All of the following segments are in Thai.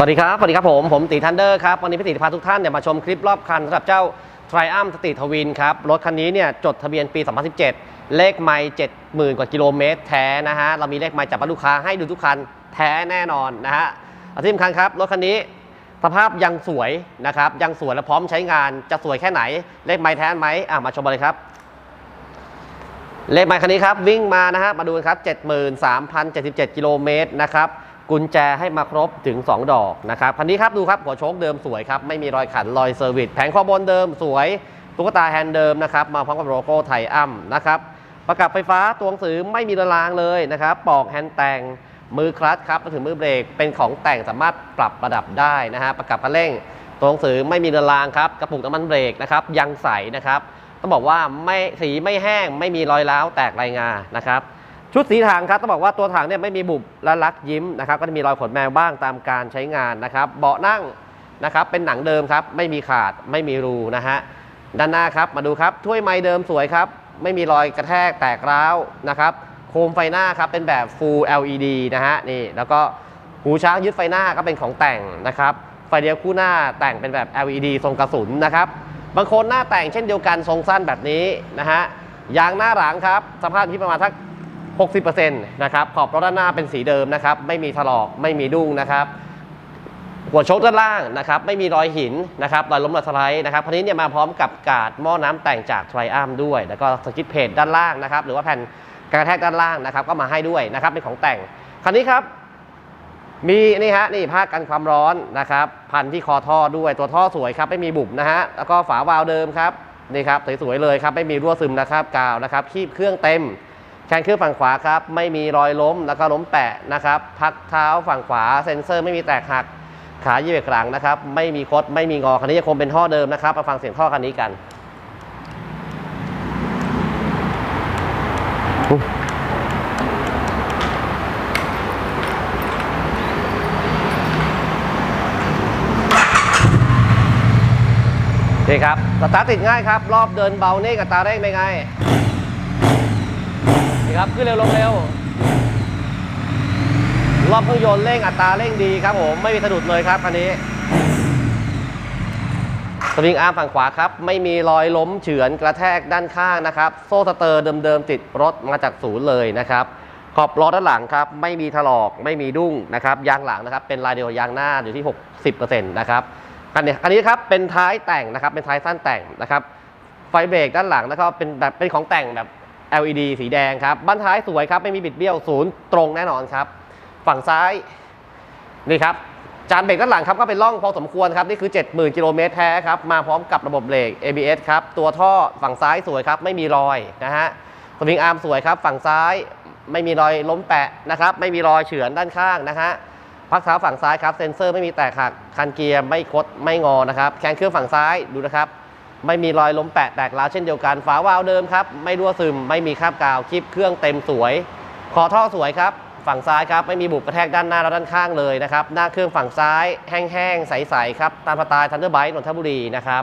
สวัสดีครับ สวัสดีครับผม ผมตีทันเดอร์ครับ วันนี้พี่ตีพาทุกท่านเนี่ยมาชมคลิปรอบคันสำหรับเจ้า Triumph สตรีทวินครับ รถคันนี้เนี่ยจดทะเบียนปี 2017 เลขไม่70,000 กว่ากิโลเมตรแท้นะฮะ เรามีเลขไม่จากลูกค้าให้ดูทุกคันแท้แน่นอนนะฮะที่สำคัญครับ รถคันนี้สภาพยังสวยนะครับ ยังสวยและพร้อมใช้งาน จะสวยแค่ไหน เลขไม่แท้ไหมอะมาชมกันเลยครับ เลขหมายคันนี้ครับวิ่งมานะฮะ มาดูกันครับ 73,077 กิโลเมตรนะครับ กุญแจให้มาครบถึง 2 ดอกนะครับคันนี้ครับดูครับหัวโชคเดิมสวยครับไม่มีรอยขันรอยเซอร์วิสแผงข้อบนเดิมสวยตุ๊กตาแฮนด์เดิมนะครับมาพร้อมกับโลโก้ไทยอัมนะครับประกับไฟฟ้าตัวหนังสือไม่มีระลางเลยนะครับปอกแฮนด์แต่งมือคลัตช์ครับมถึงมือเบรกเป็นของแต่งสามารถปรับระดับได้นะฮะประกับคันเร่งตัวหนังสือไม่มีระลางครับกระปุกน้ำมันเบรกนะครับยังใสนะครับต้องบอกว่าไม่สีไม่แห้งไม่มีรอยร้าวแตกรายงานะครับ ชุดสีถังครับต้องบอกว่าตัวถังเนี่ยไม่มีบุบและลักยิ้มนะครับก็จะมีรอยขนแมวบ้างตามการใช้งานนะครับ เบาะนั่งนะครับเป็นหนังเดิมครับ ไม่มีขาดไม่มีรูนะฮะด้านหน้าครับมาดูครับถ้วยไม้เดิมสวยครับ ไม่มีรอยกระแทกแตกร้าวนะครับโคมไฟหน้าครับเป็นแบบ Full LED นะฮะนี่แล้วก็หูช้างยึดไฟหน้าก็เป็นของแต่งนะครับไฟเดียวคู่หน้าแต่งเป็นแบบ LED ทรงกระสุนนะครับบางคนหน้าแต่งเช่นเดียวกันทรงสั้นแบบนี้นะฮะยางหน้าหลังครับสภาพที่ประมาณทัก 60%นะครับขอบรถด้านหน้าเป็นสีเดิมนะครับไม่มีถลอกไม่มีดุ้งนะครับหัวโชคด้านล่างนะครับไม่มีรอยหินนะครับรอยล้มรอยสไลด์นะครับคันนี้เนี่ยมาพร้อมกับกาดหม้อน้ำแต่งจากไทรอัมด้วย แล้วก็สกิทเพจด้านล่างนะครับหรือว่าแผ่นกระแทกด้านล่างนะครับก็มาให้ด้วยนะครับเป็นของแต่งคันนี้ครับมีนี่ฮะนี่ผ้ากันความร้อนนะครับพันที่คอท่อด้วยตัวท่อสวยครับไม่มีบุบนะฮะแล้วก็ฝาวาล์วเดิมครับนี่ครับสวยๆเลยครับไม่มีรั่วซึมนะครับกาวนะครับคีบเครื่องเต็ม แคนเครื่อฝั่งขวาครับไม่มีรอยล้มแล้วก็ล้มแปะนะครับพักเท้าฝั่งขวาเซ็นเซอร์ไม่มีแตกหักขายีเบกหลังนะครับไม่มีคดไม่มีงอคันนี้ยังคงเป็นท่อเดิมนะครับมาฟังเสียงท่อคันนี้กันนี่ครับสตาร์ทติดง่ายครับ รอบเดินเบาเนี่กับตาเร่งเป็นไง นี่ครับขึ้นเร็วลงเร็วรอบเครื่องยนต์เร่งอัตราเร่งดีครับผมไม่มีสะดุดเลยครับคันนี้สวิงอาร์มฝั่งขวาครับ ไม่มีรอยล้มเฉือนกระแทกด้านข้างนะครับ โซ่สเตอร์เดิมๆติดรถมาจากศูนย์เลยนะครับขอบล้อด้านหลังครับ ไม่มีถลอกไม่มีดุ้งนะครับยางหลังนะครับ เป็นลายเดียวยางหน้าอยู่ที่ 60%นะครับคันนี้คันนี้ครับเป็นท้ายแต่งนะครับ เป็นท้ายสั้นแต่งนะครับ ไฟเบรกด้านหลังแล้วก็เป็นแบบเป็นของแต่งแบบ LED สีแดงครับบั้นท้ายสวยครับ ไม่มีบิดเบี้ยวศูนย์ตรงแน่นอนครับ ฝั่งซ้ายนี่ครับจานเบรกด้านหลังครับก็เป็นร่องพอสมควรครับ นี่คือ 70,000กิโลเมตรแท้ครับ มาพร้อมกับระบบเบรก ABS ครับ ตัวท่อฝั่งซ้ายสวยครับ ไม่มีรอยนะฮะสวิงอาร์มสวยครับ ฝั่งซ้ายไม่มีรอยล้มแปะนะครับ ไม่มีรอยเฉือนด้านข้างนะฮะพักเท้าฝั่งซ้ายครับ เซ็นเซอร์ไม่มีแตกหักคันเกียร์ไม่คดไม่งอนะครับแคนเครื่องฝั่งซ้ายดูนะครับ ไม่มีรอยล้มแปะแตกร้าวเช่นเดียวกัน ฝาวาล์วเดิมครับ ไม่รั่วซึม ไม่มีคราบกาว คลิปเครื่องเต็มสวย ขอท่อสวยครับ ฝั่งซ้ายครับ ไม่มีบุบกระแทกด้านหน้าและด้านข้างเลยนะครับ หน้าเครื่องฝั่งซ้าย แห้งๆ ใสๆ ครับ ตามสไตล์ทันเดอร์ไบต์นนทบุรีนะครับ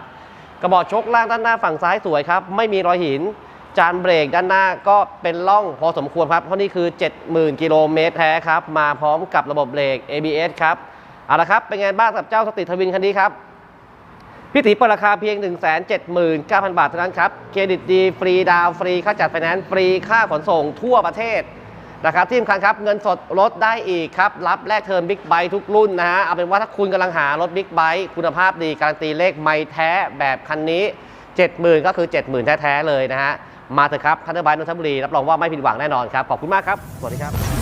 กระบอกชกล่างด้านหน้าฝั่งซ้ายสวยครับ ไม่มีรอยหิน จานเบรกด้านหน้าก็เป็นร่องพอสมควรครับ เพราะนี่คือ 70,000 กิโลเมตรแท้ครับ มาพร้อมกับระบบเบรก ABS ครับ เอาละครับ เป็นไงบ้างกับเจ้าสติทวินคันนี้ครับ พี่ตีเปิดราคาเพียง 179,000 บาทเท่านั้นครับ เครดิตดี ฟรีดาวฟรี ค่าจัดไฟแนนซ์ฟรี ค่าขนส่งทั่วประเทศนะครับที่สำคัญครับเงินสดลดได้อีกครับ รับแลกเทอมบิ๊กไบค์ทุกรุ่นนะฮะ เอาเป็นว่าถ้าคุณกำลังหารถบิ๊กไบค์คุณภาพดี การันตีเลขไม่แท้แบบคันนี้ 70,000 ก็คือ 70,000 แท้ ๆ เลยนะฮะ มาเถอะครับทันเดอร์ไบค์นนทบุรีรับรองว่าไม่ผิดหวังแน่นอนครับขอบคุณมากครับสวัสดีครับ